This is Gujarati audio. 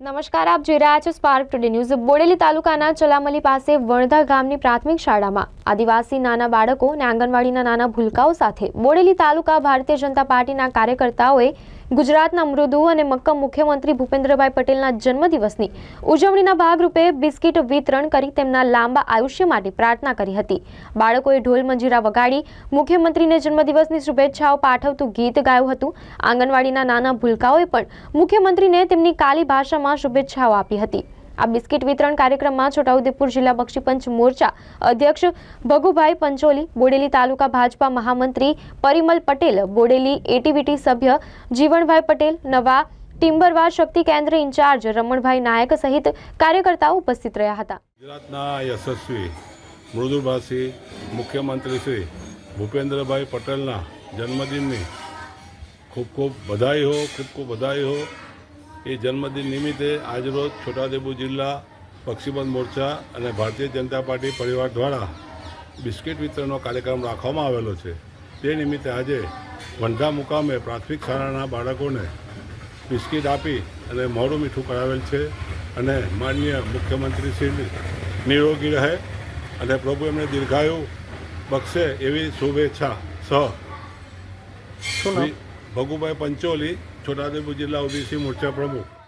નમસ્કાર, આપ જોઈ રહ્યા છો સ્પાર્ક ટુડે ન્યૂઝ બોડેલી તાલુકાના ચલામલી પાસે વણધા ગામની પ્રાથમિક શાળામાં આદિવાસી નાના બાળકો અને આંગણવાડીના નાના ભૂલકાઓ સાથે બોડેલી તાલુકા ભારતીય જનતા પાર્ટીના કાર્યકર્તાઓએ ગુજરાતના મૃદુ અને મક્કમ મુખ્યમંત્રી ભૂપેન્દ્રભાઈ પટેલના જન્મદિવસની ઉજવણીના ભાગરૂપે બિસ્કિટ વિતરણ કરી તેમના લાંબા આયુષ્ય માટે પ્રાર્થના કરી હતી. બાળકોએ ઢોલ મંજીરા વગાડી મુખ્યમંત્રીને જન્મદિવસની શુભેચ્છાઓ પાઠવતું ગીત ગાયું હતું. આંગણવાડીના નાના ભૂલકાઓએ પણ મુખ્યમંત્રીને તેમની કાલી ભાષામાં શુભેચ્છાઓ આપી હતી. આ બિસ્કિટ વિતરણ કાર્યક્રમમાં છોટાઉદેપુર જિલ્લા બક્ષીપંચ મોરચા અધ્યક્ષ ભગુભાઈ પંચોલી, બોડેલી તાલુકા ભાજપા મહામંત્રી પરિમલ પટેલ, બોડેલી એટીવીટી સભ્ય જીવણભાઈ પટેલ, નવા ટિમ્બરવા શક્તિ કેન્દ્ર ઇન્ચાર્જ રમણભાઈ નાયક સહિત કાર્યકર્તાઓ ઉપસ્થિત રહ્યા હતા. ગુજરાતના યશસ્વી મૃદુભાષી મુખ્યમંત્રી શ્રી ભૂપેન્દ્રભાઈ પટેલના જન્મદિનની ખૂબ ખૂબ બધાઈ હો ખૂબ ખૂબ બધાઈ હો એ જન્મદિન નિમિત્તે આજરોજ છોટાઉદેપુર જિલ્લા પક્ષીબંધ મોરચા અને ભારતીય જનતા પાર્ટી પરિવાર દ્વારા બિસ્કિટ વિતરણનો કાર્યક્રમ રાખવામાં આવેલો છે. તે નિમિત્તે આજે વંઢા મુકામે પ્રાથમિક શાળાના બાળકોને બિસ્કિટ આપી અને મોડું મીઠું કરાવેલ છે અને માનનીય મુખ્યમંત્રી શ્રી નિરોગી રહે અને પ્રભુ એમને દીર્ઘાયુ બક્ષે એવી શુભેચ્છા. સહ ભગુભાઈ પંચોલી છોટાઉદેપુર જિલ્લા ઓબીસી મોરચા પ્રમુખ.